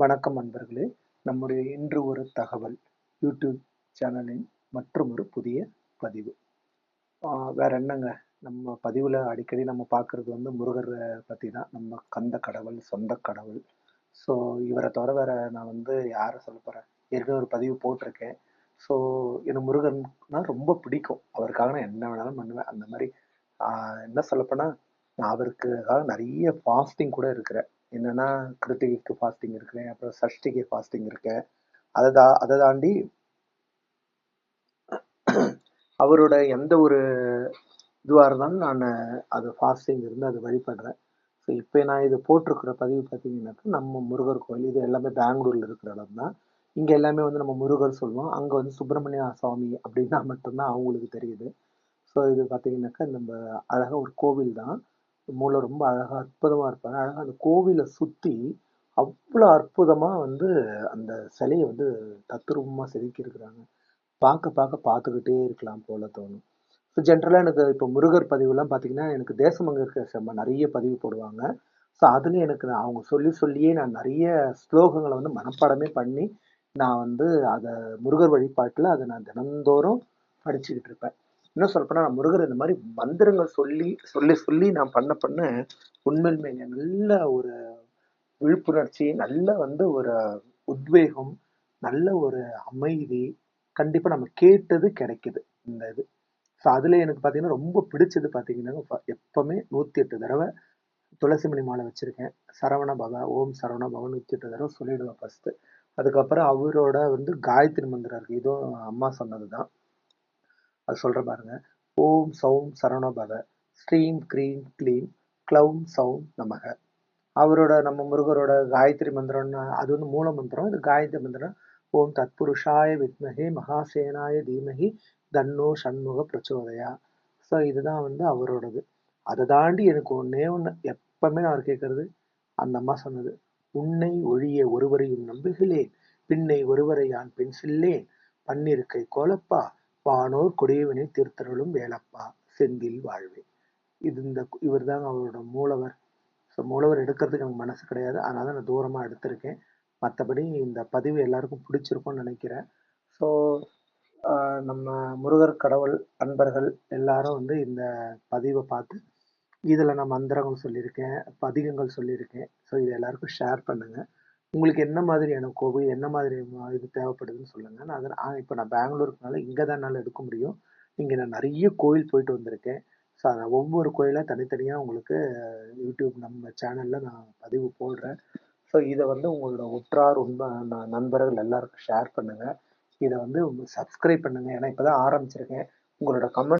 வணக்கம் அன்பர்களே நம்முடைய இன்று ஒரு தகவல் யூடியூப் சேனலின் மற்றும் ஒரு புதிய பதிவு. வேற என்னங்க? நம்ம பதிவில் அடிக்கடி நம்ம பார்க்குறது வந்து முருகரை பற்றி தான் நம்ம கந்த கடவுள் சொந்த கடவுள். ஸோ இவரை தவிர வேற நான் வந்து யாரை சொல்ல போகிறேன் ஏற்கனவே ஒரு பதிவு போட்டிருக்கேன். ஸோ எனக்கு முருகன்னா ரொம்ப பிடிக்கும். அவருக்காக நான் என்ன வேணாலும் பண்ணுவேன். அந்த மாதிரி என்ன சொல்லப்போனால் நான் அவருக்காக நிறைய ஃபாஸ்டிங் கூட இருக்கிறேன். என்னன்னா கிருத்திகைக்கு ஃபாஸ்டிங் இருக்கிறேன் அப்புறம் சஷ்டிக்கு ஃபாஸ்டிங் இருக்கேன். அதை தா அதை தாண்டி அவரோட எந்த ஒரு இதுவாக இருந்தாலும் நான் அது ஃபாஸ்டிங் இருந்து அதை வழிபடுறேன். ஸோ இப்போ நான் இது போட்டிருக்கிற பதிவு பார்த்தீங்கன்னாக்கா நம்ம முருகர் கோயில் இது எல்லாமே பெங்களூரில் இருக்கிற இடம் தான். இங்கே எல்லாமே வந்து நம்ம முருகர் சொல்லுவோம். அங்கே வந்து சுப்பிரமணிய சுவாமி அப்படின்னா மட்டும்தான் அவங்களுக்கு தெரியுது. ஸோ இது பார்த்தீங்கன்னாக்கா நம்ம அழகாக ஒரு கோவில் தான். மூளை ரொம்ப அழகாக அற்புதமாக இருப்பாங்க அழகாக அந்த கோவிலை சுற்றி அவ்வளோ அற்புதமாக வந்து அந்த சிலையை வந்து தத்துரூபமாக செதுக்கியிருக்கிறாங்க. பார்க்க பார்க்க பார்த்துக்கிட்டே இருக்கலாம் போல தோணும். ஸோ ஜென்ரலாக எனக்கு இப்போ முருகர் பதிவுலாம் பார்த்தீங்கன்னா எனக்கு தேசமங்க செம்ம நிறைய பதிவு போடுவாங்க. ஸோ அதில் எனக்கு நான் அவங்க சொல்லி சொல்லியே நான் நிறைய ஸ்லோகங்களை வந்து மனப்பாடமே பண்ணி நான் வந்து அதை முருகர் வழிபாட்டில் அதை நான் தினந்தோறும் படிச்சுக்கிட்டு இருப்பேன். இன்னும் சொல்லப்போனால் நான் முருகர் இந்த மாதிரி மந்திரங்கள் சொல்லி சொல்லி சொல்லி நான் பண்ண பண்ண உண்மையிலுமே நல்ல ஒரு விழிப்புணர்ச்சி நல்ல வந்து ஒரு உத்வேகம் நல்ல ஒரு அமைதி கண்டிப்பாக நம்ம கேட்டது கிடைக்குது இந்த இது. ஸோ அதில் எனக்கு பார்த்தீங்கன்னா ரொம்ப பிடிச்சது பார்த்தீங்கன்னா எப்பவுமே நூற்றி எட்டு தடவை துளசிமணி மாலை வச்சுருக்கேன். சரவண பவ ஓம் சரவண பவ நூற்றி எட்டு தடவை சொல்லிடுவேன் ஃபஸ்ட்டு அதுக்கப்புறம் அவரோட வந்து காயத்ரி மந்திரம் இருக்குது இதுவும் அம்மா சொன்னது தான் அது சொல்கிற பாருங்க. ஓம் சௌம் சரவண ஸ்ரீம் க்ரீம் க்ளீம். க்ளௌம் சௌம் நமக. அவரோட நம்ம முருகரோட காயத்ரி மந்திரம்னா அது வந்து மூல மந்திரம். இது காயத்ரி மந்திரம். ஓம் தத்புருஷாய வித்மகே மகாசேனாய தீமகி தன்னோ சண்முக பிரச்சோதயா. ஸோ இதுதான் வந்து அவரோடது. அதை தாண்டி எனக்கு ஒன்றே ஒன்று எப்பவுமே நான் அவர் கேட்கறது அந்த அம்மா சொன்னது. உன்னை ஒழிய ஒருவரையும் நம்புகிறேன். பின்னை ஒருவரை யான் பின் சில்லேன் பன்னிருக்கை கோலப்பா. வானோர் கொடியவனை தீர்த்தருளும் வேலப்பா செந்தில் வாழ்வே. இது இந்த இவர் தாங்க அவரோட மூலவர். ஸோ மூலவர் எடுக்கிறதுக்கு எனக்கு மனசு கிடையாது. அதனால நான் தூரமாக எடுத்திருக்கேன். மற்றபடி இந்த பதிவு எல்லாருக்கும் பிடிச்சிருக்கும்னு நினைக்கிறேன். ஸோ நம்ம முருகர் கடவுள் அன்பர்கள் எல்லாரும் வந்து இந்த பதிவை பார்த்து இதில் நான் மந்திரங்கள் சொல்லியிருக்கேன் பதிகங்கள் சொல்லியிருக்கேன். ஸோ இது எல்லாருக்கும் ஷேர் பண்ணுங்கள் உங்களுக்கு என்ன மாதிரியான கோவில் என்ன மாதிரி இது தேவைப்படுதுன்னு சொல்லுங்கள் நான் அதை இப்போ நான் பெங்களூருக்குனால இங்கே தான் என்னால் எடுக்க முடியும். இங்கே நான் நிறைய கோயில் போயிட்டு வந்திருக்கேன். ஸோ அதை ஒவ்வொரு கோயிலாக தனித்தனியாக உங்களுக்கு யூடியூப் நம்ம சேனலில் நான் பதிவு போடுறேன். ஸோ இதை வந்து உங்களோட உற்றார் உண்மை நண்பர்கள் எல்லாருக்கும் ஷேர் பண்ணுங்கள் இதை வந்து சப்ஸ்கிரைப் பண்ணுங்கள் ஏன்னா இப்போ தான் ஆரம்பிச்சிருக்கேன். உங்களோட கமெண்ட்